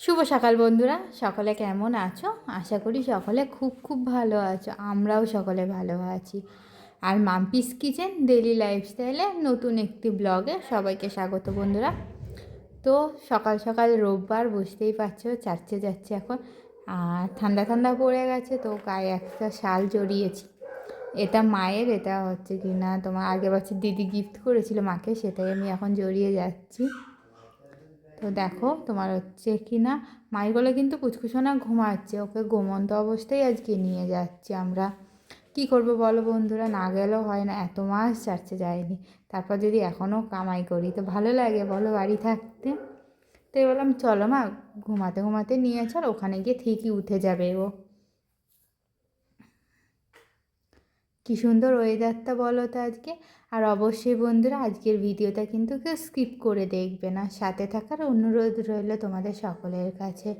শুভ সকাল বন্ধুরা, সকলে কেমন আছো? আশা করি সকলে খুব খুব ভালো আছো, আমরাও সকলে ভালো আছি। আর মাম্পিস কিচেন ডেলি লাইফস্টাইলে নতুন একটি ব্লগে সবাইকে স্বাগত বন্ধুরা। তো সকাল সকাল রোববার বুঝতেই পারছ, চার্চে যাচ্ছে এখন। আর ঠান্ডা ঠান্ডা পড়ে গেছে, তো গায়ে একটা শাল জড়িয়েছি। এটা মায়ের, এটা হচ্ছে কি না তোমার আগের বছর দিদি গিফট করেছিল মাকে, সেটাই আমি এখন জড়িয়ে যাচ্ছি। তো দেখো তোমার হচ্ছে কি না মায়ের গলে কিন্তু কুচকুচনা ঘুমাচ্ছে, ওকে ঘুমন্ত অবস্থায় আজকে নিয়ে যাচ্ছি আমরা। কি করব বলো বন্ধুরা, না গেলেও হয় না, এত মাস চার্চে যায়নি। তারপর যদি এখনও কামাই করি, তো ভালো লাগে বলো বাড়ি থাকতে। তো বললাম, চলো মা, ঘুমাতে ঘুমাতে নিয়ে চল ওখানে গিয়ে ঠিকই উঠে যাবে ও। কি সুন্দর ওয়েদারটা বলো তো আজকে। আর অবশ্যই বন্ধুরা, আজকের ভিডিওটা কিন্তু কেউ স্কিপ করে দেখবে না। সাথে থাকার অনুরোধ রইল তোমাদের সকলের কাছে।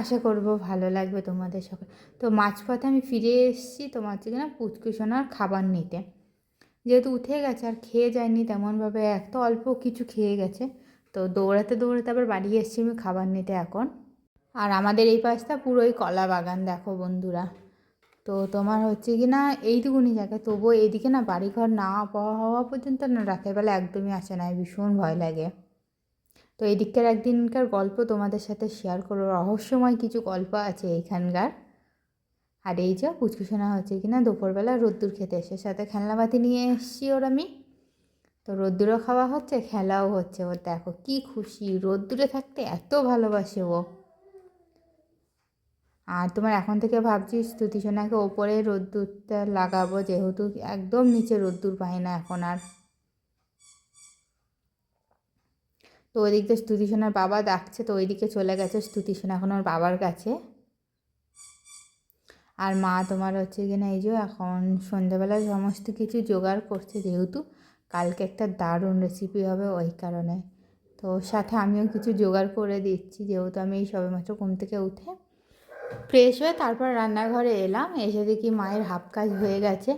আশা করব ভালো লাগবে তোমাদের সকল তো মাঝপথে আমি ফিরে এসেছি তোমার হচ্ছে কিনা পুচকুসোনার খাবার নিতে। যেহেতু উঠে গেছে, আর খেয়ে যায়নি তেমনভাবে এক তো অল্প কিছু খেয়ে গেছে। তো দৌড়াতে দৌড়াতে আবার বাড়ি এসেছি আমি খাবার নিতে এখন। আর আমাদের এই পাশটা পুরোই কলা বাগান, দেখো বন্ধুরা। তো তোমার হচ্ছে কি না এইটুকুনি জায়গা তবুও এইদিকে না বাড়িঘর না পাওয়া হওয়া পর্যন্ত না রাতের বেলা একদমই আসে না, ভীষণ ভয় লাগে। তো এই দিককার একদিনকার গল্প তোমাদের সাথে শেয়ার করো রহস্যময় কিছু গল্প আছে এইখানকার। আর এই যে পুচকুসোনা হচ্ছে কি না দুপুরবেলা রোদ্দুর খেতে এসে, সাথে খেলনাবাতি নিয়ে এসছি ওর আমি। তো রোদ্দুরও খাওয়া হচ্ছে, খেলাও হচ্ছে। ওর দেখো কি খুশি, রোদ্দুরে থাকতে এত ভালোবাসে ও। আর তোমার এখন থেকে ভাবছি স্তুতিসোনাকে ওপরে রোদ্দুরটা লাগাবো, যেহেতু একদম নিচে রোদ্দুর পাই না এখন আর। তো ওই দিক দিয়ে স্তুতিসোনার বাবা ডাকছে, তো ওইদিকে চলে গেছে স্তুতিসোনা এখন ওর বাবার কাছে। আর মা তোমার হচ্ছে কিনা এই যে এখন সন্ধ্যাবেলা সমস্ত কিছু জোগাড় করছে, যেহেতু কালকে একটা দারুণ রেসিপি হবে ওই কারণে। তো সাথে আমিও কিছু জোগাড় করে দিচ্ছি, যেহেতু আমি এই সবেমাত্র ঘুম থেকে উঠে ফ্রেশ হয়ে তারপর রান্নাঘরে এলাম। এসে দেখি মায়ের হাফ কাজ হয়ে গেছে।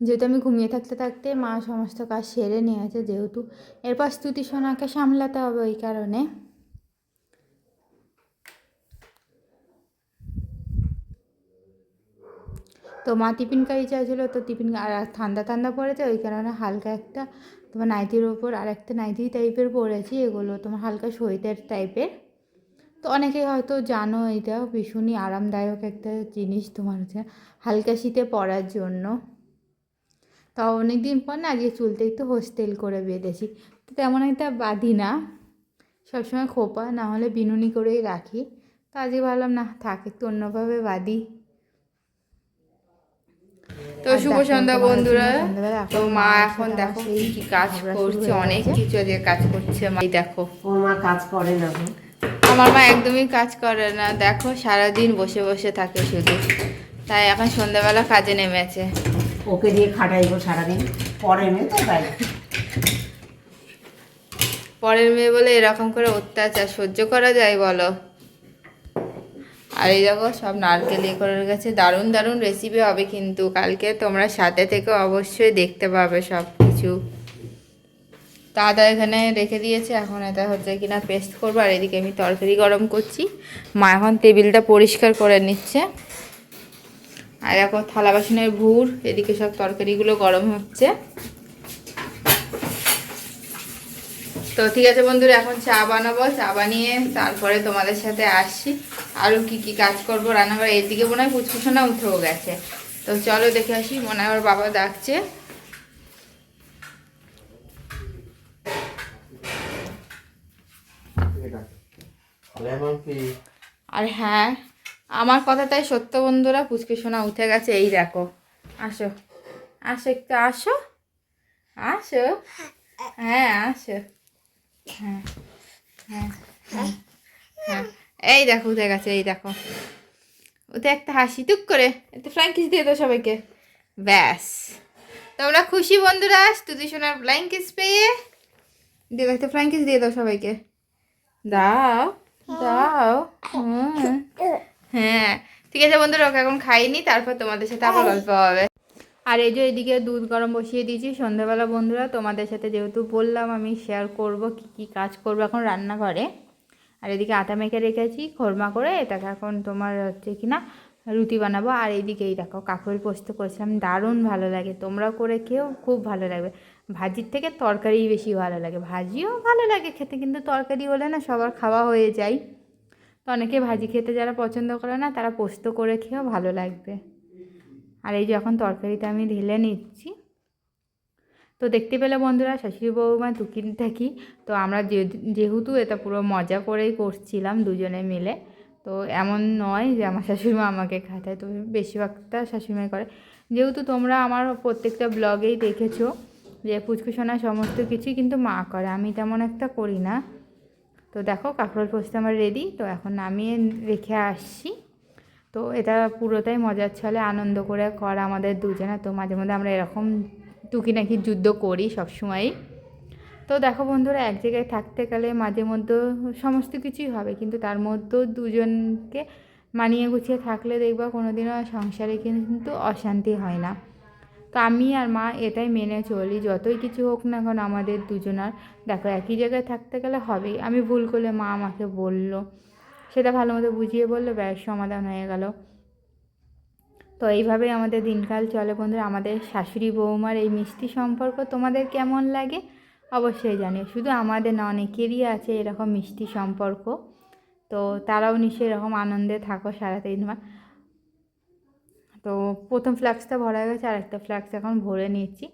যেহেতু আমি ঘুমিয়ে থাকতে থাকতে মা সমস্ত কাজ সেরে নিয়েছে যেহেতু। এরপর স্তুতি সোনাকে সামলাতে হবে ওই কারণে। তো মা টিফিন খাই চাইছিলো, তো টিফিন আর ঠান্ডা ঠান্ডা পড়েছে, ওই কারণে হালকা একটা তোমার নাইটির ওপর আর একটা নাইটি টাইপের পরেছি। এগুলো তোমার হালকা সোয়েটার টাইপের তো অনেকে হয়তো জানো এটা ভীষণই আরামদায়ক একটা জিনিস তোমার হচ্ছে হালকা শীতে পরার জন্য। তা অনেক দিন পর না আজকে চুলতে একটু হোস্টেল করে বেঁধেছি। তো তেমন একটা বাঁধি না সবসময় খোপা না হলে বিনুনি করেই রাখি। তো আজকে ভাবলাম না থাক একটু অন্যভাবে বাঁধি। তো শুভ সন্ধ্যা বন্ধুরা। তো মা এখন দেখো কি কি কাজ করছে অনেক কিছু আজকে কাজ করছে মা। দেখো। মা কাজ করে না। আমার মা একদমই কাজ করে না। দেখো সারাদিন বসে বসে থাকে শুধু। তাই এখন সন্ধ্যাবেলা কাজে নেমেছে। ওকে দিয়ে খাটাইবো সারাদিন। পরে মেয়ে তো তাই। পরের মেয়ে বলে এরকম করে অত্যাচার সহ্য করা যায় বলো? আর এই দেখো সব নারকেল ইয়ে করে গেছে। দারুণ দারুণ রেসিপি হবে কিন্তু। কালকে তোমরা সাথে থেকে অবশ্যই দেখতে পাবে সব কিছু দাদা এখানে রেখে দিয়েছে, এখন এটা হচ্ছে কিনা পেস্ট করব, আর এদিকে আমি তরকারি গরম করছি। মা এখন টেবিলটা পরিষ্কার করে নিচ্ছে। আর এখন থালা বাসনের ভুর, এদিকে সব তরকারিগুলো গরম হচ্ছে। তো ঠিক আছে বন্ধুরা, এখন চা বানাবো, চা বানিয়ে তারপরে তোমাদের সাথে আসছি। আরও কি কি কাজ করব, রান্নাঘরে, এদিকে মনে হয় ফুচকুসোনা উঠেও গেছে। তো চলো দেখে আসি, মনে হয় বাবা ডাকছে। আর হ্যাঁ আমার কথাটাই সত্য বন্ধুরা পুচকুসোনা উঠে গেছে, এই দেখো। আসো। আসো একটু, আসো। আসো। হ্যাঁ আসো। হ্যাঁ হ্যাঁ হ্যাঁ হ্যাঁ। এই দেখো, উঠে গেছে, এই দেখো। ওতে একটা হাসি, টুক করে একটু ফ্ল্যাঙ্কিস দিয়ে দাও সবাইকে। ব্যাস। তোমরা খুশি বন্ধুরা, স্তুতি শোনার ফ্ল্যাঙ্কিস পেয়ে, দিয়ে একটা ফ্ল্যাঙ্কিস দিয়ে দাও সবাইকে। দাও দাও হ্যাঁ ঠিক আছে বন্ধুরা ওকে এখন খাইনি তারপর তোমাদের সাথে আবার গল্প হবে। আর এই যে এদিকে দুধ গরম বসিয়ে দিয়েছি সন্ধ্যাবেলা বন্ধুরা তোমাদের সাথে যেহেতু বললাম আমি শেয়ার করব কি কি কাজ করব এখন রান্নাঘরে। আর এদিকে আটা মেখে রেখেছি খোরমা করে এটাকে এখন তোমার হচ্ছে কি না রুটি বানাবো। আর এইদিকে এই দেখো কাকুর পোস্ত করেছিলাম দারুণ ভালো লাগে তোমরাও করে খেয়েও খুব ভালো লাগবে। ভাজির থেকে তরকারিই বেশি ভালো লাগে। ভাজিও ভালো লাগে খেতে, কিন্তু তরকারি হলে না সবার খাওয়া হয়ে যায়। তো অনেকে ভাজি খেতে যারা পছন্দ করে না, তারা পোস্ত করে খেয়েও ভালো লাগবে। আর এই যে এখন তরকারিটা আমি ঢেলে নিচ্ছি। তো দেখতে পেলে বন্ধুরা, শাশুড়ি বৌমা টুকি থাকি। তো আমরা যেহেতু এটা পুরো মজা করেই করছিলাম দুজনে মিলে, তো এমন নয় যে আমার শাশুড়িমা আমাকে খাটায়, তো বেশিরভাগটা শাশুড়িমাই করে। যেহেতু তোমরা আমার প্রত্যেকটা ব্লগেই দেখেছ যে পুচকুসোনা সমস্ত কিছুই কিন্তু মা করে, আমি তেমন একটা করি না। তো দেখো, কাঁকরোল পোস্ত আমার রেডি তো এখন নামিয়ে রেখে আসছি। তো এটা পুরোটাই মজার ছলে আনন্দ করে করা আমাদের দুজনে, তো মাঝে মধ্যে আমরা এরকম টুকি নাকি যুদ্ধ করি সবসময়ই। তো দেখো বন্ধুরা, এক জায়গায় থাকতে গেলে মাঝে মধ্যে সমস্ত কিছুই হবে, কিন্তু তার মধ্যেও দুজনকে মানিয়ে গুছিয়ে থাকলে দেখবা কোনোদিনও সংসারে কিন্তু অশান্তি হয় না। তো আমি আর মা এটাই মেনে চলি, যতই কিছু হোক না এখন আমাদের দুজনার। দেখো, একই জায়গায় থাকতে গেলে হবেই। আমি ভুল করলে মা আমাকে বলল। সেটা ভালো মতো বুঝিয়ে বলল, ব্যাস, সমাধান হয়ে গেল। তো এইভাবেই আমাদের দিনকাল চলে বন্ধুরা। আমাদের শাশুড়ি, বৌমার এই মিষ্টি সম্পর্ক তোমাদের কেমন লাগে অবশ্যই জানিও। শুধু আমাদের না, অনেকেরই আছে এরকম মিষ্টি সম্পর্ক। তো তারাও নিশ্চয়ই এরকম আনন্দে থাকো সারাদিন। মা তো প্রথম ফ্ল্যাক্সটা ভরা গেছে আর একটা ফ্ল্যাক্স এখন ভরে নিচ্ছি।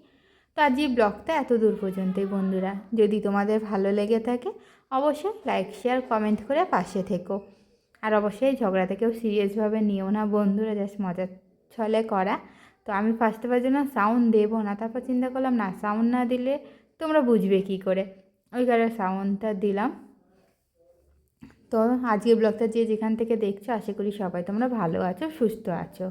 তো আজ এই ব্লগটা এত দূর পর্যন্তই বন্ধুরা। যদি তোমাদের ভালো লেগে থাকে, অবশ্যই লাইক শেয়ার কমেন্ট করে পাশে থেকো। আর অবশ্যই ঝগড়াতে কেউ সিরিয়াসভাবে নিও না বন্ধুরা জাস্ট মজার ছলে করা। তো আমি ফার্স্ট জন্য সাউন্ড দেবো না, তারপর চিন্তা করলাম, না সাউন্ড না দিলে তোমরা বুঝবে কী করে? ওই কারণে সাউন্ডটা দিলাম। তো আজকে ব্লগটা যে যেখান থেকে দেখছ, আশা করি সবাই তোমরা ভালো আছো, সুস্থ আছো।